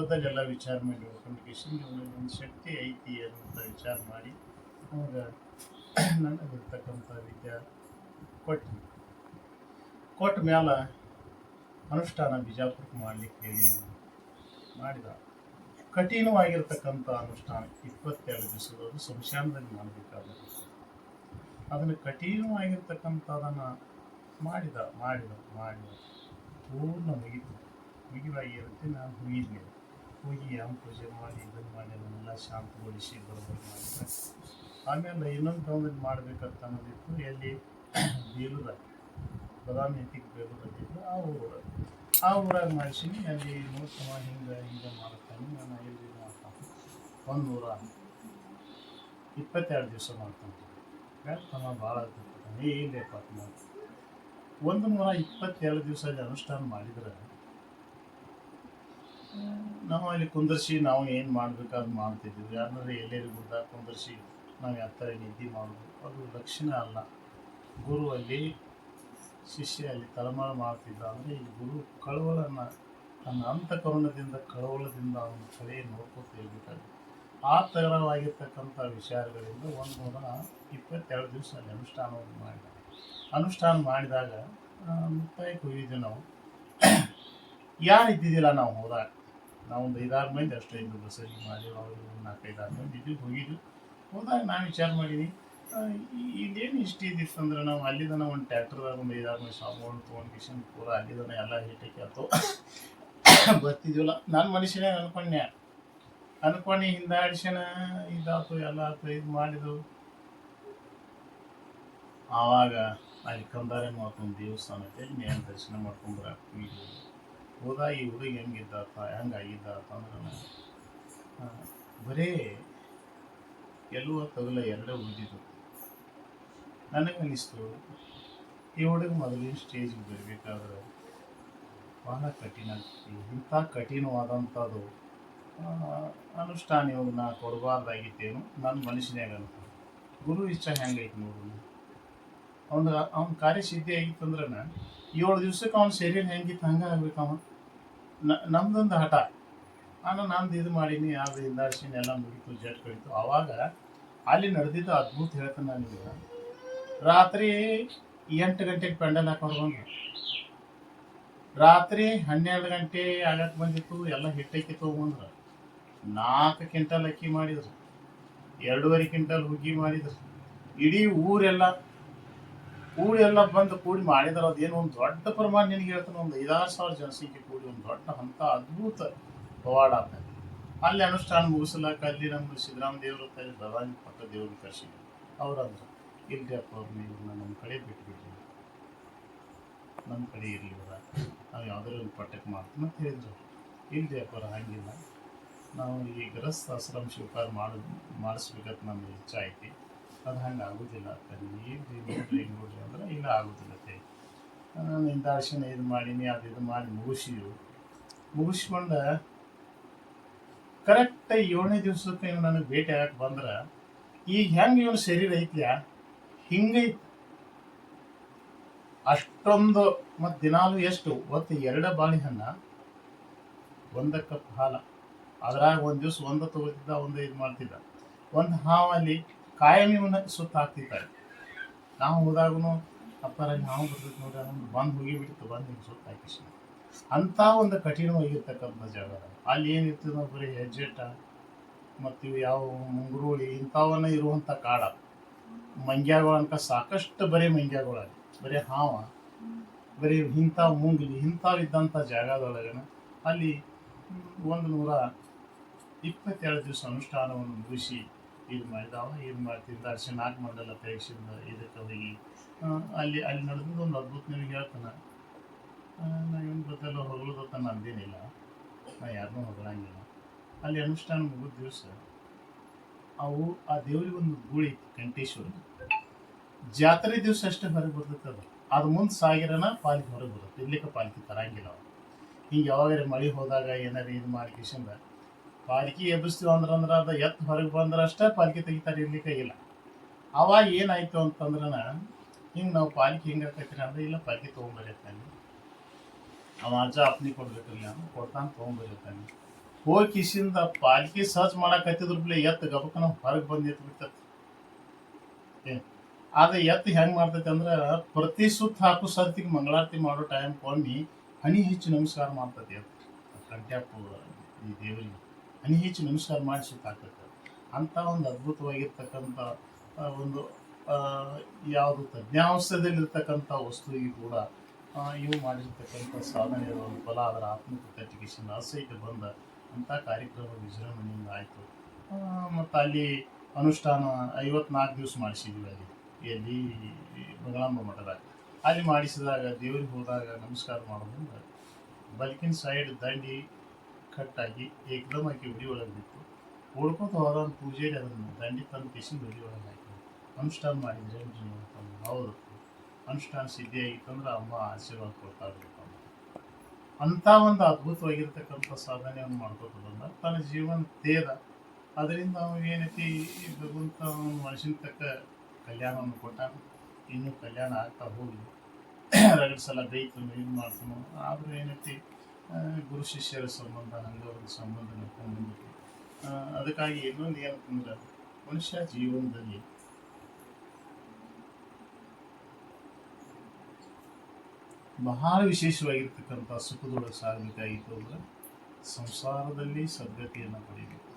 ಬದಲು ಎಲ್ಲ ವಿಚಾರ ಮಾಡಿ ಕಮ್ಯುನಿಕೇಶನ್ ಒಂದು ಶಕ್ತಿ ಐತಿ ಅಂತ ವಿಚಾರ ಮಾಡಿ ಅವಾಗ ನನಗಿರ್ತಕ್ಕಂಥ ವಿದ್ಯೆ ಕೊಟ್ಟು ಕೊಟ್ಟ ಮೇಲೆ ಅನುಷ್ಠಾನ ಬಿಜಾಪುರಕ್ಕೆ ಮಾಡಲಿಕ್ಕೆ ಹೇಳಿ ಮಾಡಿದ. ಕಠಿಣವಾಗಿರ್ತಕ್ಕಂಥ ಅನುಷ್ಠಾನ ಇಪ್ಪತ್ತೆರಡು ದಿವಸದವರು ಸಂಶಾನದಲ್ಲಿ ಮಾಡಬೇಕಾದ್ರೆ ಅದನ್ನು ಕಠಿಣವಾಗಿರ್ತಕ್ಕಂಥದನ್ನು ಮಾಡಿದ ಮಾಡಿದ ಮಾಡಿದ. ಪೂರ್ಣ ಮುಗಿತು ಮುಗಿವಾಗಿರುತ್ತೆ ನಾನು ಹೋಗಿದ್ದೆ ಹೋಗಿ ಪೂಜೆ ಮಾಡಿ ಇದನ್ನು ಮಾಡಿ ಅದನ್ನೆಲ್ಲ ಶಾಂತಗೊಳಿಸಿ ಬರಬೇಕು ಮಾಡಿದೆ ಆಮೇಲೆ ಇನ್ನೊಂದು ಟೌನಲ್ಲಿ ಮಾಡ್ಬೇಕಂತ ಅನ್ನೋದಿತ್ತು ಎಲ್ಲಿ ಬೇಲೂರ ಬದಾಮಿ ಎತ್ತಿಗೆ ಅಂತಿದ್ರು ಆ ಊರ. ಆ ಊರಾಗ ಮಾಡಿಸಿನಿ, ಅಲ್ಲಿ ನೋಡ್ತಮ್ಮ ಹಿಂಗೆ ಹಿಂಗೆ ಮಾಡ್ತಾನೆ, ನಾನು ಎಲ್ಲಿ ಮಾಡ್ತಾನೆ ಒಂದು ನೂರ ಇಪ್ಪತ್ತೆರಡು ದಿವಸ ಮಾಡ್ತಾನೆ. ತಮ್ಮ ಭಾಳ ಏನು ಇಲ್ಲಪ್ಪ ಅಂತ ಒಂದು ನೂರ ಇಪ್ಪತ್ತೆರಡು ದಿವಸ ಅಲ್ಲಿ ಅನುಷ್ಠಾನ ಮಾಡಿದ್ರೆ ನಾವು ಅಲ್ಲಿ ಕುಂದರ್ಸಿ ನಾವು ಏನು ಮಾಡ್ಬೇಕಾದ್ ಮಾಡ್ತಿದ್ವಿ. ಯಾರನ್ನಾದ್ರೂ ಎಲ್ಲೆಲ್ಲಿ ಗುಡ್ಡ ಕುಂದರ್ಸಿ ನಾವು ಯಾವ ಥರ ನಿದ್ದೆ ಮಾಡೋದು ಅದು ಲಕ್ಷಣ ಅಲ್ಲ. ಗುರು ಅಲ್ಲಿ, ಶಿಷ್ಯ ಅಲ್ಲಿ ತಲೆಮಾರು ಮಾಡ್ತಿದ್ದ ಅಂದರೆ ಈ ಗುರು ಕಳವಳನ್ನು ತನ್ನ ಅಂತಃಕರಣದಿಂದ, ಕಳವಳದಿಂದ ಅವನ ಕಡೆ ನೋಡ್ಕೊತ ಇರ್ಬೇಕಾದ್ರೆ ಆ ಥರವಾಗಿರ್ತಕ್ಕಂಥ ವಿಚಾರಗಳಿಂದ ಒಂದು ಮೊದಲ ಇಪ್ಪತ್ತೆರಡು ದಿವಸ ಅಲ್ಲಿ ಅನುಷ್ಠಾನವನ್ನು ಮಾಡಿದ ಅನುಷ್ಠಾನ ಮಾಡಿದಾಗ ಮುಕ್ತಾಯಕ್ಕೆ ಹೋಗಿದ್ದೆ ನಾವು. ಯಾರು ಇದ್ದಿದ್ದಿಲ್ಲ ನಾವು ಹೋದಾಗ. ನಾವು ಒಂದು ಐದಾರು ಮಂದಿ ಅಷ್ಟೇ ಇದ್ದು ಬಸ್ಸಲ್ಲಿ ಮಾಡಿ ಅವರು ನಾಲ್ಕೈದಾರು ಮಂದಿ ಇದ್ವಿ, ಹೋಗಿದ್ವಿ. ಹೋದಾಗ ನಾನು ವಿಚಾರ ಮಾಡೀನಿ ಇದೇನು ಇಷ್ಟು ಇದ್ದಿತ್ತು ಅಂದ್ರೆ ನಾವು ಅಲ್ಲಿದನ ಒಂದು ಟ್ಯಾಕ್ಟರ್ದಾಗ ಒಂದು ಐದಾರು ಮಂದಿ ಸಾಮಾನು ತೊಗೊಂಡು ಕಿಶನ್ ಪೂರ ಅಲ್ಲಿದನ ಎಲ್ಲ ಹಿಟ್ಟಕ್ಕೆ ಆಯ್ತು ಬರ್ತಿದ್ವಲ್ಲ ನನ್ನ ಮನುಷ್ಯನೇ ಅನ್ಕೊಂಡೆ. ಅನ್ಕೊಂಡು ಹಿಂದಾಡಿಸನ ಇದಾತು ಎಲ್ಲ ಆತು ಇದು ಮಾಡಿದವು ಆವಾಗ ಅಲ್ಲಿ ಕಂದಾರೆ ಮಾತೊಂದು ದೇವಸ್ಥಾನಕ್ಕೆ ಮೇಲೆ ದರ್ಶನ ಮಾಡ್ಕೊಂಬರಕ್ಕೆ ಹೋಗಿದ್ವಿ. ಹೋದಾಗ ಈ ಹುಡುಗಿ ಹೆಂಗಿದ್ದಾತ ಹೆಂಗಾಗಿದ್ದಾತ ಅಂದ್ರೆ ಬರೀ ಬರೇ ಎಲ್ಲೂ ತಗಲ ಎರಡೇ ಉಳಿದಿದ್ದು. ನನಗನ್ನಿಸ್ತು ಈ ಹುಡುಗ ಮೊದಲಿನ ಸ್ಟೇಜ್ಗೆ ಬರಬೇಕಾದ್ರೆ ಬಹಳ ಕಠಿಣ, ಇಂಥ ಕಠಿಣವಾದಂಥದ್ದು ಅನುಷ್ಠಾನ ಇವಾಗ ನಾ ಕೊಡಬಾರ್ದಾಗಿತ್ತೇನು ನನ್ನ ಮನುಷ್ಯನಾಗ ಅಂತ ಗುರು ಇಷ್ಟ ಹೆಂಗೈತೆ ನೋಡು. ಅವ್ನ ಅವ್ನ ಕಾರ್ಯಸಿದ್ಧಿ ಆಗಿತ್ತಂದ್ರೆ ಏಳು ದಿವ್ಸಕ್ಕೆ ಅವ್ನ ಶರೀರ ಹೆಂಗಿತ್ತು, ಹಂಗೆ ಆಗ್ಬೇಕು ಅವನು. ನಮ್ದೊಂದು ಹಠ. ನಾನು ನಂದು ಇದು ಮಾಡೀನಿ, ಅದು ಹಿಂದಾಡ್ಸೀನಿ ಎಲ್ಲ ಮುಗಿತು ಜಟ್ ಕಳೀತು. ಅವಾಗ ಅಲ್ಲಿ ನಡೆದಿದ್ದು ಅದ್ಭುತ ಹೇಳ್ತಾನೆ ನನಗೆ ರಾತ್ರಿ ಎಂಟು ಗಂಟೆಗೆ ಪೆಂಡಲ್ ಹಾಕೊಂಡು ಬಂದು ರಾತ್ರಿ ಹನ್ನೆರಡು ಗಂಟೆ ಆಗಕ್ಕೆ ಬಂದಿತ್ತು, ಎಲ್ಲ ಹಿಟ್ಟಕ್ಕಿ ತೊಗೊಂಡ್ರು. ನಾಲ್ಕು ಕ್ವಿಂಟಲ್ ಅಕ್ಕಿ ಮಾಡಿದ್ರು. ಎರಡೂವರೆ ಕ್ವಿಂಟಲ್ ಹುಗ್ಗಿ ಮಾಡಿದ್ರು. ಇಡೀ ಊರೆಲ್ಲ ಊರೆಲ್ಲ ಬಂದು ಕೂಡಿ ಮಾಡಿದ್ರೆ. ಅದೇನು ಒಂದು ದೊಡ್ಡ ಪ್ರಮಾಣ ನಿನಗೆ ಹೇಳ್ತಾನೆ, ಒಂದು ಐದಾರು ಸಾವಿರ ಜನಸಂಖ್ಯೆ ಕೂಡಿ ಒಂದು ದೊಡ್ಡ ಹಂತ ಅದ್ಭುತ ಪವಾಡ ಅಲ್ಲಿ ಅನುಷ್ಠಾನ ಮುಗಿಸ್ಲಾಕ ಅಲ್ಲಿ ನಮ್ಮ ಸಿದ್ದರಾಮ ದೇವರು ಕೈ ಪ್ರಧಾನಿ ಪಟ್ಟ ದೇವ್ರನ್ನ ಕರ್ಸಿದ್ರು. ಅವರಂದ್ರು ಇಲ್ಲಿ ಅಪ್ಪ ಅವ್ರು, ನೀವು ನಮ್ಮ ಕಡೆ ಬಿಟ್ಬಿಡ್ರಿ. ನಮ್ಮ ಕಡೆ ಇರಲಿ ಇವರ. ನಾವು ಯಾವುದಾದ್ರು ಒಂದು ಪಟ್ಟಕ್ಕೆ ಮಾಡ್ತೀವಿ ಅಂತ ಹೇಳಿದ್ರು ಇಲ್ರಿ ಅಪ್ಪ ಹಾಗಿಲ್ಲ. ನಾವು ಈ ಗೃಹಸ್ಥ ಆಶ್ರಮ ಸ್ವೀಕಾರ ಮಾಡೋದು ಮಾಡಿಸ್ಬೇಕಂತ ನಮ್ಮ ಇಚ್ಛೆ ಐತಿ. ಅದು ಹಂಗೆ ಆಗೋದಿಲ್ಲ. ಅಂತ ಏನು ನೋಡ್ರಿ ನೋಡ್ರಿ ಅಂದ್ರೆ ಇಲ್ಲ ಆಗೋದಿಲ್ಲ ನಾನು ನಾನು ಇಂದಾರ್ಶನ ಇದು ಮಾಡೀನಿ, ಅದು ಇದು ಮಾಡಿ ಮುಗಿಸಿದ್ರು ಮುಗಿಸ್ಕೊಂಡ ಕರೆಕ್ಟ್ ಏಳನೇ ದಿವ್ಸಕ್ಕೆ ನನಗೆ ಭೇಟಿ ಆಗಕ್ಕೆ ಬಂದ್ರೆ, ಈಗ ಹೆಂಗೆ ಇವನು ಶರೀರ ಐತ್ಯ ಹಿಂಗೈತಿ. ಅಷ್ಟೊಂದು ಮತ್ತು ದಿನಾಲು ಎಷ್ಟು? ಒತ್ತು ಎರಡ ಬಾಳೆಹಣ್ಣ ಒಂದ ಕಪ್ ಹಾಲ. ಅದ್ರಾಗ ಒಂದು ದಿವ್ಸ ಒಂದು ತಗೋತಿದ್ದ, ಒಂದು ಇದು ಮಾಡ್ತಿದ್ದ. ಒಂದು ಹಾವಲ್ಲಿ ಕಾಯಂ ಇವನ್ನ ಸುತ್ತ ಹಾಕ್ತಿದ್ದಾರೆ ನಾವು ಹೋದಾಗೂ ಅಪ್ಪರ ನಾವು ಬರ್ತೈತೆ ನೋಡಿ ಅದನ್ನು ಬಂದು ಹೋಗಿ ಬಿಡ್ತು ಬಂದು ಹಿಂಗೆ ಸುತ್ತ ಹಾಕಿಸಿ. ಅಂಥ ಒಂದು ಕಠಿಣವಾಗಿರ್ತಕ್ಕಂಥ ಜಾಗ ಅಲ್ಲಿ ಏನಿರ್ತದೆ ನಾವು ಬರೀ ಹೆಜ್ಜೆಟ್ಟ ಮತ್ತು ಇವು ಯಾವ ಮುಂಗುರುಳಿ ಇಂಥವನ್ನ ಇರುವಂಥ ಕಾಡ. ಮಂಗ್ಯಾಗಳಂತ ಸಾಕಷ್ಟು ಬರೀ ಮಂಗ್ಯಾಗಳಾಗಿ ಬರೀ ಹಾವ ಬರೀ ಇಂಥ ಮುಂಗ್ಲಿ ಇಂಥವಿದ್ದಂಥ ಜಾಗದೊಳಗನ ಅಲ್ಲಿ ಒಂದು ನೂರ ಇಪ್ಪತ್ತೆರಡು ದಿವಸ ಅನುಷ್ಠಾನವನ್ನು ಮುಗಿಸಿ ಇದು ಮಾಡಿದಾವ, ಇದು ಮಾಡ್ತಿದ್ದ ಅರ್ಶಿ ನಾಲ್ಕು ಮಾಡಲ್ಲ ಪರೀಕ್ಷೆಯಿಂದ ಇದಕ್ಕೆ ಹೋಗಿ. ಅಲ್ಲಿ ಅಲ್ಲಿ ನಡೆದಿದ್ದು ಒಂದು ಅದ್ಭುತ ನಿಮಗೆ ಹೇಳ್ತಾನೆ. ನಾ ಏನು ಗೊತ್ತಲ್ಲ, ಹೊಗಳೋದತ್ತ ನಂದೇನಿಲ್ಲ ನಾ ಯಾರನ್ನೂ ಹೊಗಳಂಗಿಲ್ಲ. ಅಲ್ಲಿ ಅನುಷ್ಠಾನ ಮುಗಿದ ದಿವಸ ಅವು ಆ ದೇವ್ರಿಗೆ ಒಂದು ಗೂಳಿ ಕಂಠೇಶ್ವರ ಜಾತ್ರೆ ದಿವಸ ಅಷ್ಟೇ ಹೊರಗೆ ಬರ್ತೈತೆ ಅದು. ಮುಂದೆ ಸಾಗಿರನ ಪಾಲಿಕೆ ಹೊರಗೆ ಬರುತ್ತೆ. ಇರ್ಲಿಕ್ಕೆ ಪಾಲಿಕೆ ತರಂಗಿಲ್ಲ ಅವು. ಹಿಂಗೆ ಯಾವಾಗಾರ ಮಳೆ ಹೋದಾಗ ಏನಾರ ಇದು ಮಾಡ್ಕಿಸಿಂದ ಪಾಲಿಕೆ ಎಬ್ಬಿಸ್ತೀವಿ ಅಂದ್ರೆ ಅಂದ್ರೆ ಅದು ಎತ್ತು ಹೊರಗೆ ಬಂದ್ರೆ ಅಷ್ಟೇ ಪಾಲಿಕೆ ತೆಗಿತಾರೆ ಇಲ್ಲ. ಅವಾಗ ಏನಾಯ್ತು ಅಂತಂದ್ರೆ ಹಿಂಗೆ ನಾವು ಪಾಲಿಕೆ ಹಿಂಗೆ ಹಾಕೈತಿರಿ ಅಂದ್ರೆ, ಇಲ್ಲ, ಪಾಲಿಕೆ ತೊಗೊಂಬರಿರ್ತಾನೆ ಅವ ಅಜ್ಜ ಅಪ್ನಿ ಕೊಡ್ಬೇಕಲ್ಲ ಕೊಡ್ತಾನೆ ತೊಗೊಂಬರಿರ್ತಾನೆ ಹೋಗಿ ಕಿಸಿಂದ ಪಾಲಿಕೆ ಸರ್ಚ್ ಮಾಡಕತ್ತಿದ್ರ ಬಿಡ್ಲೆ, ಎತ್ತು ಗಬಕನ ಹೊರಗೆ ಬಂದು ಎತ್ತು ಬಿಡ್ತೈತಿ ಆದ್ರೆ ಎತ್ತು ಹೆಂಗೆ ಮಾಡ್ತೈತಿ ಅಂದ್ರೆ, ಪ್ರತಿ ಸುತ್ತ ಹಾಕು ಸರ್ತಿಗೆ ಮಂಗಳಾರತಿ ಮಾಡೋ ಟೈಮ್ ಕೊಮ್ಮಿ ಹನಿ ಹೆಚ್ಚು ನಮಸ್ಕಾರ ಮಾಡ್ತೈತಿ ಎತ್ತು. ಕಂಟ್ಯಾಪು ಈ ದೇವರಿಗೆ. ಹನಿ ಹೆಚ್ಚು ನಮಸ್ಕಾರ ಮಾಡಿಸಿ ಅಂತ ಒಂದು ಅದ್ಭುತವಾಗಿರ್ತಕ್ಕಂಥ ಒಂದು ಯಾವುದು ತಜ್ಞಾಂಶದಲ್ಲಿರ್ತಕ್ಕಂಥ ವಸ್ತುವಿಗೆ ಕೂಡ ಇವು ಮಾಡಿರ್ತಕ್ಕಂಥ ಸಾಧನೆಯ ಒಂದು ಫಲ ಅದರ ಆತ್ಮಕೃತ ಎಜುಕೇಷನ್ ಆಸೆಗೆ ಬಂದ ಅಂಥ ಕಾರ್ಯಕ್ರಮ ವಿಜೃಂಭಣೆಯಿಂದ ಆಯಿತು. ಮತ್ತು ಅಲ್ಲಿ ಅನುಷ್ಠಾನ ಐವತ್ನಾಲ್ಕು ದಿವಸ ಮಾಡಿಸಿದ್ವಿ ಅಲ್ಲಿ. ಎಲ್ಲಿ ಬಗಲಾಂಬ ಮಠದಾಗ ಅಲ್ಲಿ ಮಾಡಿಸಿದಾಗ ದೇವರಿಗೆ ಹೋದಾಗ ನಮಸ್ಕಾರ ಮಾಡೋದ್ರಿಂದ ಬಲ್ಕಿನ ಸೈಡ್ ದಂಡಿ ಕಟ್ಟಾಗಿ ಏಕದಮ್ ಆಗಿ ಉಡಿ ಒಳಗೆ ಬಿತ್ತು ಓಡ್ಕೊತ ಹೋದವನು ಪೂಜೆಗೆ ಅದನ್ನು ದಂಡಿ ತಂದು ಕಿಸಿನ ಉಡಿ ಒಳಗೆ ಹಾಕಿ ಅನುಷ್ಠಾನ ಮಾಡಿದ್ರೆ ಹೌದು ಅನುಷ್ಠಾನ ಸಿದ್ಧಿ ಆಗಿತ್ತಂದ್ರೆ ಅಮ್ಮ ಆಶೀರ್ವಾದ ಕೊಡ್ತಾ ಇರ್ಬೇಕು ಅಂತ ಒಂದು ಅದ್ಭುತವಾಗಿರ್ತಕ್ಕಂಥ ಸಾಧನೆಯನ್ನು ಮಾಡ್ಕೊತ ಬಂದ. ತನ್ನ ಜೀವನ ತೇದ. ಅದರಿಂದ ಏನೈತಿ ಭಗವಂತ ಮನುಷ್ಯನ ತಕ್ಕ ಕಲ್ಯಾಣವನ್ನು ಕೊಟ್ಟಾನ. ಇನ್ನೂ ಕಲ್ಯಾಣ ಆಗ್ತಾ ಹೋಗಿ ಎರಡು ಸಲ ಬೈತು ಇದು ಮಾಡ್ತಾನು. ಆದರೂ ಏನೈತಿ ಗುರು ಶಿಷ್ಯರ ಸಂಬಂಧ ಹಂಗೆ ಒಂದು ಸಂಬಂಧ ನಡ್ಕೊಂಡು ಆ, ಅದಕ್ಕಾಗಿ ಇನ್ನೊಂದು ಏನಂತಂದ್ರೆ ಮನುಷ್ಯ ಜೀವನದಲ್ಲಿ ಬಹಳ ವಿಶೇಷವಾಗಿರ್ತಕ್ಕಂಥ ಸುಖದೊಳಗೆ ಸಾಗಬೇಕಾಗಿತ್ತು ಅಂದ್ರೆ ಸಂಸಾರದಲ್ಲಿ ಸದ್ಗತಿಯನ್ನು ಪಡಿಬೇಕು